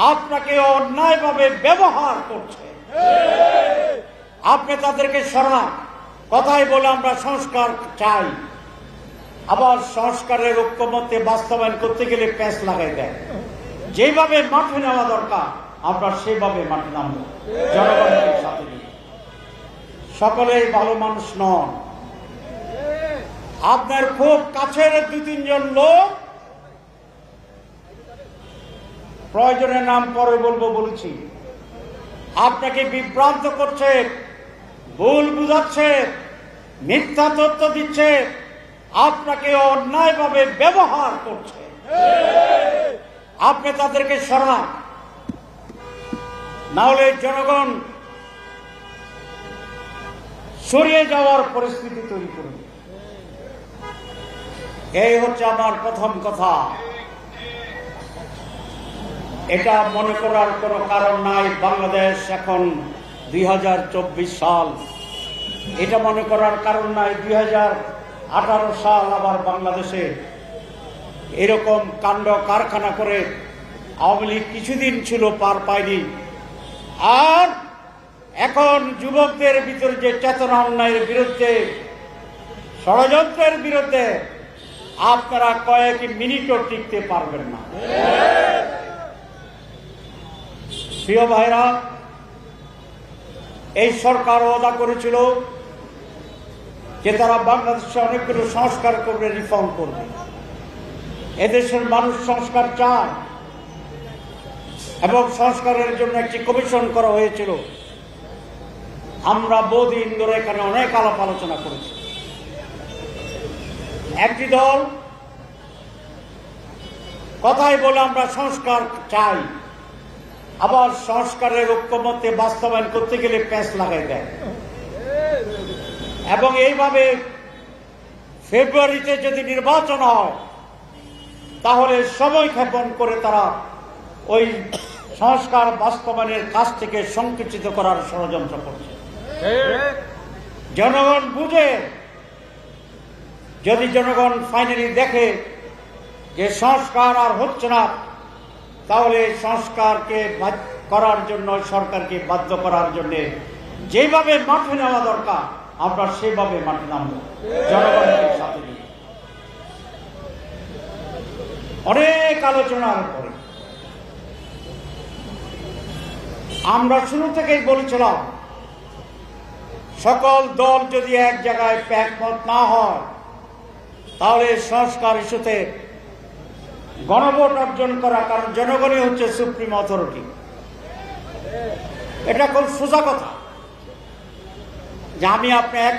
আপনাকে অন্যায়ভাবে ব্যবহার করছে। আপনি তাদেরকে সরান। কথাই বলে আমরা সংস্কার চাই। আবার সংস্কারের ঐক্যমত্যে বাস্তবায়ন করতে গেলে প্যাঁচ লাগাই দেয়। যেভাবে মাঠে নেওয়া দরকার, আমরা সেভাবে মাঠে নামব। জনগণকে সাথে সকলেই ভালো মানুষ নন। আপনার খুব কাছের দু তিনজন লোক প্রয়োজনের নাম পরে বলব, বলেছি। আপনাকে বিভ্রান্ত করছে, ভুল বুঝাচ্ছে, মিথ্যা তথ্য দিচ্ছে, আপনাকে অন্যায়ভাবে ব্যবহার করছে। আপনি তাদেরকে সরান। না হলে জনগণ সরিয়ে যাওয়ার পরিস্থিতি তৈরি করবে। এই হচ্ছে আমার প্রথম কথা। এটা মনে করার কোনো কারণ নাই, বাংলাদেশ এখন দুই হাজার চব্বিশ সাল। এটা মনে করার কারণ নাই, দুই হাজার আঠারো সাল আবার বাংলাদেশে। এরকম কাণ্ড কারখানা করে আওয়ামী লীগ কিছুদিন ছিল, পার পায়নি। আর এখন যুবকদের ভিতরে যে চেতনা অন্যায়ের বিরুদ্ধে, ষড়যন্ত্রের বিরুদ্ধে আপনারা কয়েক মিনিটও টিকতে পারবেন না। প্রিয় ভাইরা, এই সরকার ওদা করেছিল যে তারা বাংলাদেশে অনেকগুলো সংস্কার করবে রিফর্ম করবে। এদেশের মানুষ সংস্কার চায় এবং সংস্কারের জন্য একটি কমিশন করা হয়েছিল। আমরা বহুদিন ধরে এখানে অনেক আলাপ আলোচনা করেছি। একটি দল কথাই বলে আমরা সংস্কার চাই। আবার সংস্কারের ঐক্যমত্যে বাস্তবায়ন করতে গেলে প্যাঁচ লাগাই দেয়। এবং এইভাবে ফেব্রুয়ারিতে যদি নির্বাচন হয়, তাহলে সময় ক্ষেপণ করে তারা ওই সংস্কার বাস্তবায়নের কাজ থেকে সংকুচিত করার ষড়যন্ত্র করছে। জনগণ বুঝে, যদি জনগণ ফাইনালি দেখে যে সংস্কার আর হচ্ছে না তাহলে সংস্কারকে করার জন্য, সরকারকে বাধ্য করার জন্য যেভাবে মাঠে নেওয়া দরকার, আমরা সেভাবে মাঠে নামবো। জনগণকে সাথে নিয়ে। অনেক আলোচনার পরে আমরা শুরু থেকেই বলেছিলাম, সকল দল যদি এক জায়গায় একমত না হয়, তাহলে সংস্কার ইস্যুতে গণভোট অর্জন করা, কারণ জনগণই হচ্ছে সুপ্রিম অথরিটি এটা খুব সোজা কথা। যে আমি আপনি এক